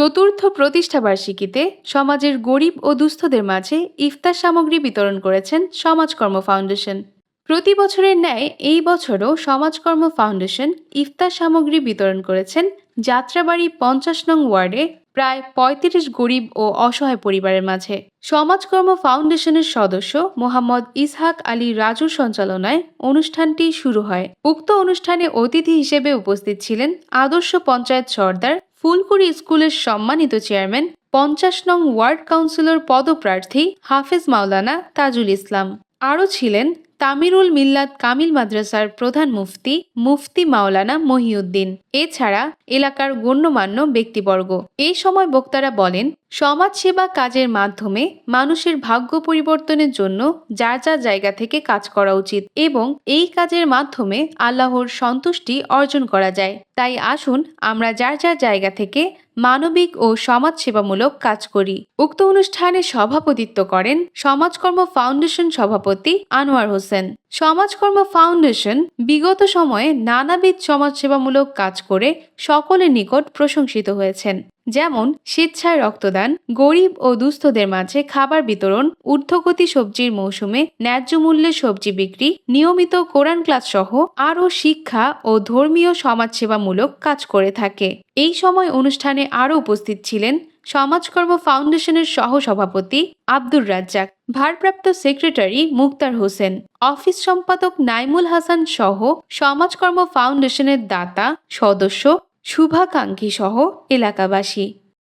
চতুর্থ প্রতিষ্ঠাবার্ষিকীতে সমাজের গরিব ও দুস্থদের মাঝে ইফতার সামগ্রী বিতরণ করেছেন সমাজকর্ম ফাউন্ডেশন। প্রতি বছরের ন্যায় এই বছরও সমাজকর্ম ফাউন্ডেশন ইফতার সামগ্রী বিতরণ করেছেন। যাত্রাবাড়ি পঞ্চাশ নং ওয়ার্ডে প্রায় পঁয়ত্রিশ গরিব ও অসহায় পরিবারের মাঝে। সমাজকর্ম ফাউন্ডেশনের সদস্য মোহাম্মদ ইসহাক আলী রাজুর সঞ্চালনায় অনুষ্ঠানটি শুরু হয়। উক্ত অনুষ্ঠানে অতিথি হিসেবে উপস্থিত ছিলেন আদর্শ পঞ্চায়েত সর্দার ফুলকুড়ি স্কুলের সম্মানিত চেয়ারম্যান, পঞ্চাশ নং ওয়ার্ড কাউন্সিলর পদপ্রার্থী হাফেজ মাওলানা তাজুল ইসলাম। আরও ছিলেন তামিরুল মিল্লাত কামিল মাদ্রাসার প্রধান মুফতি মুফতি মাওলানা মহিউদ্দিন। এছাড়া এলাকার গণ্যমান্য ব্যক্তিবর্গ। এই সময় বক্তারা বলেন, সমাজসেবা কাজের মাধ্যমে মানুষের ভাগ্য পরিবর্তনের জন্য যার যার জায়গা থেকে কাজ করা উচিত এবং এই কাজের মাধ্যমে আল্লাহর সন্তুষ্টি অর্জন করা যায়। তাই আসুন আমরা যার যার জায়গা থেকে মানবিক ও সমাজসেবামূলক কাজ করি। উক্ত অনুষ্ঠানে সভাপতিত্ব করেন সমাজকর্ম ফাউন্ডেশন সভাপতি আনোয়ার হোসেন। সমাজকর্ম ফাউন্ডেশন বিগত সময়ে নানাবিধ সমাজসেবামূলক কাজ করে সকলের নিকট প্রশংসিত হয়েছেন। যেমন স্বেচ্ছায় রক্তদান, গরিব ও দুস্থদের মাঝে খাবার বিতরণ, ঊর্ধ্বগতি সবজির মৌসুমে ন্যায্য মূল্যে সবজি বিক্রি, নিয়মিত কোরআন ক্লাস সহ আরও শিক্ষা ও ধর্মীয় সমাজসেবামূলক কাজ করে থাকে। এই সময় অনুষ্ঠানে আরও উপস্থিত ছিলেন সমাজকর্ম ফাউন্ডেশনের সহ সভাপতি আব্দুর রাজ্জাক, ভারপ্রাপ্ত সেক্রেটারি মুক্তার হোসেন, অফিস সম্পাদক নাইমুল হাসান সহ সমাজকর্ম ফাউন্ডেশনের দাতা, সদস্য শুভাকাঙ্ক্ষী সহ এলাকাবাসী।